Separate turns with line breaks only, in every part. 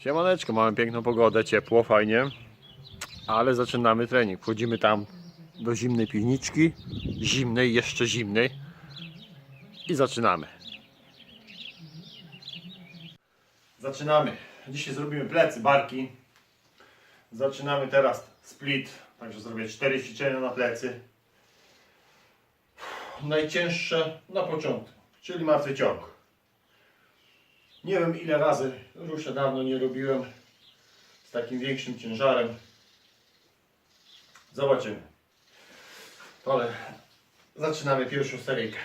Siemaneczko, mamy piękną pogodę, ciepło, fajnie. Ale zaczynamy trening. Wchodzimy tam do zimnej piwniczki, zimnej, jeszcze zimnej. I zaczynamy. Zaczynamy. Dzisiaj zrobimy plecy, barki. Zaczynamy teraz split. Także zrobię 4 ćwiczenia na plecy. Najcięższe na początku, czyli martwy ciąg. Nie wiem ile razy ruszę dawno nie robiłem z takim większym ciężarem. Zobaczymy. Ale zaczynamy pierwszą seryjkę.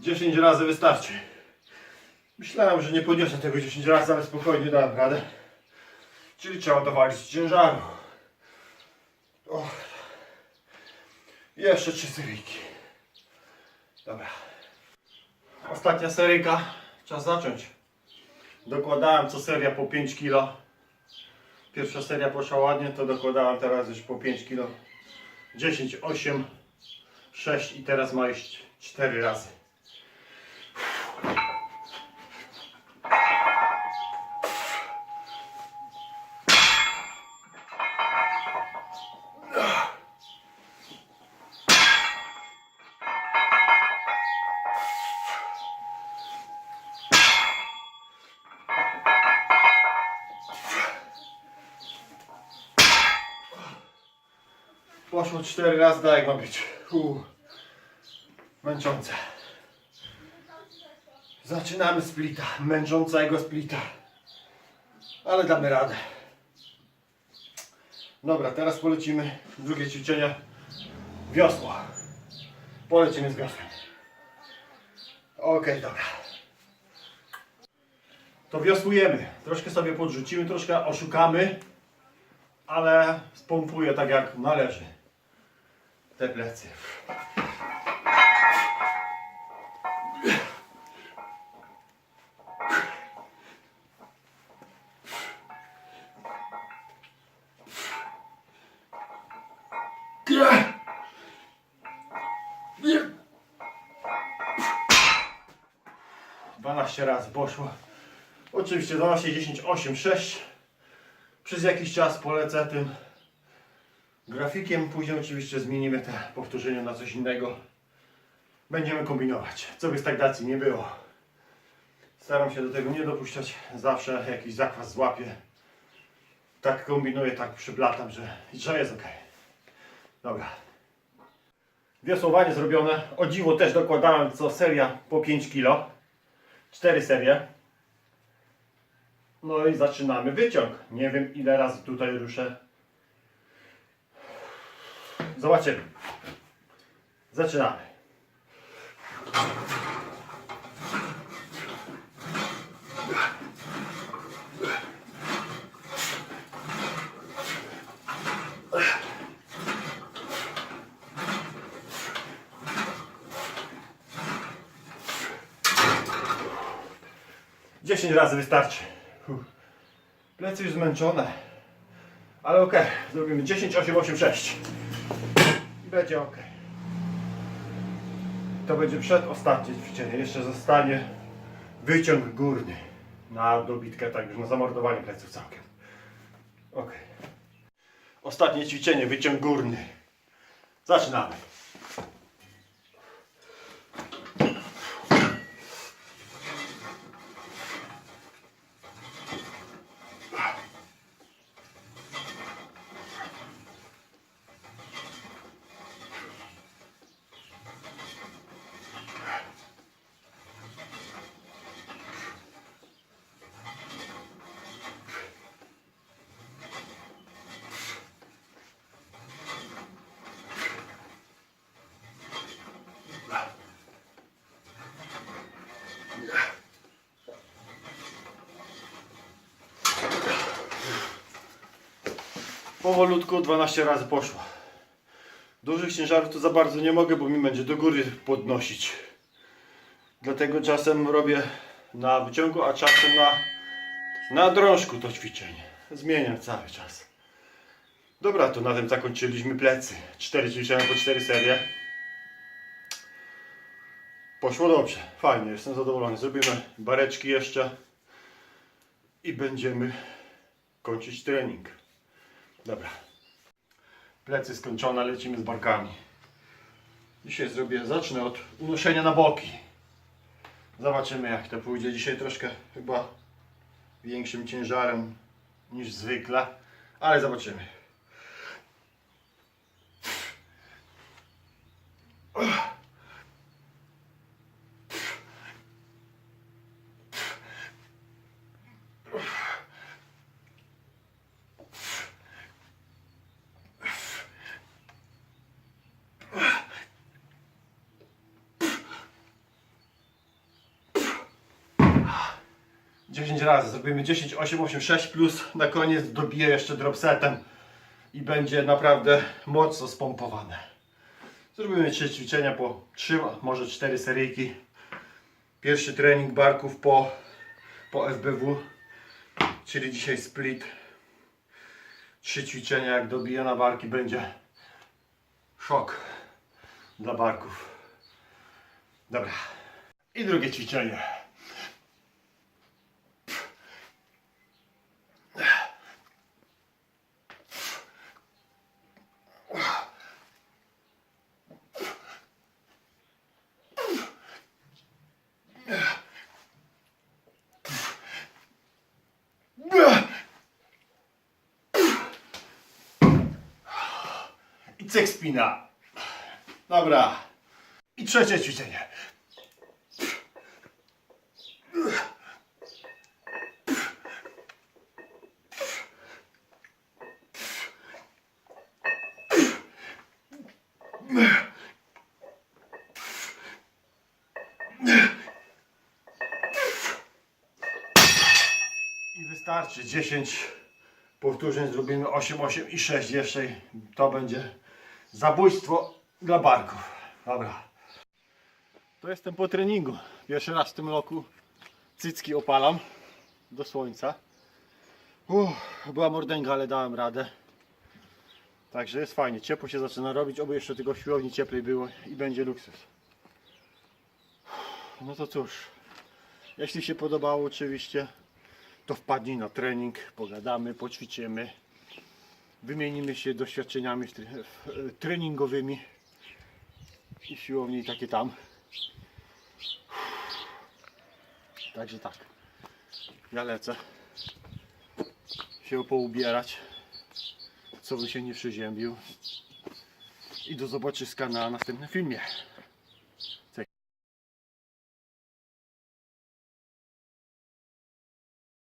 Dziesięć razy wystarczy. Myślałem, że nie podniosę tego 10 razy, ale spokojnie dałem radę. Czyli trzeba dowalić ciężaru. O. Jeszcze trzy seryjki. Dobra. Ostatnia seryjka. Czas zacząć. Dokładałem co seria po 5 kg. Pierwsza seria poszła ładnie, to dokładałem teraz już po 5 kg. 10, 8, 6 i teraz ma iść 4 razy. Poszło 4 razy, tak jak ma być. Uu. Męczące. Zaczynamy splita, męczącego splita. Ale damy radę. Dobra, teraz polecimy drugie ćwiczenie. Wiosło. Polecimy z wiosłem. Okej, dobra. To wiosłujemy. Troszkę sobie podrzucimy, troszkę oszukamy, ale spompuję tak jak należy. Te plecy. Dwanaście razy poszło. Oczywiście 12, 10, 8, 6. Przez jakiś czas polecę tym grafikiem. Później oczywiście zmienimy te powtórzenia na coś innego. Będziemy kombinować. Co by stagnacji nie było. Staram się do tego nie dopuszczać. Zawsze jakiś zakwas złapię. Tak kombinuję, tak przyplatam, że, że jest ok. Dobra. Wiosłowanie zrobione. O dziwo też dokładałem co seria po 5 kg. 4 serie. No i zaczynamy wyciąg. Nie wiem ile razy tutaj ruszę. Zobaczymy. Zaczynamy. Dziesięć razy wystarczy. Plecy już zmęczone. Ale ok, zrobimy 10, 8, 8, 6. Będzie ok. To będzie przedostatnie ćwiczenie. Jeszcze zostanie wyciąg górny na dobitkę, tak już na zamordowanie pleców całkiem. Ok. Ostatnie ćwiczenie, wyciąg górny. Zaczynamy. Powolutku 12 razy poszło. Dużych ciężarów to za bardzo nie mogę, bo mi będzie do góry podnosić. Dlatego czasem robię na wyciągu, a czasem na, na drążku to ćwiczenie. Zmieniam cały czas. Dobra, to na tym zakończyliśmy plecy. Cztery ćwiczenia po cztery serie. Poszło dobrze, fajnie, jestem zadowolony. Zrobimy bareczki jeszcze i będziemy kończyć trening. Dobra. Plecy skończone, lecimy z barkami. Dzisiaj zrobię, zacznę od unoszenia na boki. Zobaczymy jak to pójdzie. Dzisiaj troszkę chyba większym ciężarem niż zwykle, ale zobaczymy. Dziesięć razy. Zrobimy 10, 8, 8, 6 plus na koniec dobiję jeszcze dropsetem i będzie naprawdę mocno spompowane. Zrobimy trzy ćwiczenia po 3, może 4 seryjki. Pierwszy trening barków po, po FBW, czyli dzisiaj split. Trzy ćwiczenia, jak dobiję na barki, będzie szok dla barków. Dobra. I drugie ćwiczenie. Cyk spina. Dobra. I trzecie ćwiczenie. I wystarczy 10 powtórzeń, zrobimy 8, 8 i 6 jeszcze. To będzie zabójstwo dla barków. Dobra. To jestem po treningu. Pierwszy raz w tym roku cycki opalam do słońca. Uff, była mordęga, ale dałem radę. Także jest fajnie. Ciepło się zaczyna robić. Oby jeszcze tylko w siłowni cieplej było i będzie luksus. No to cóż. Jeśli się podobało oczywiście, to wpadnij na trening, pogadamy, poćwiczymy, wymienimy się doświadczeniami treningowymi i siłowni i takie tam. Także tak, ja lecę się poubierać, co by się nie przeziębił i do zobaczyska na następnym filmie.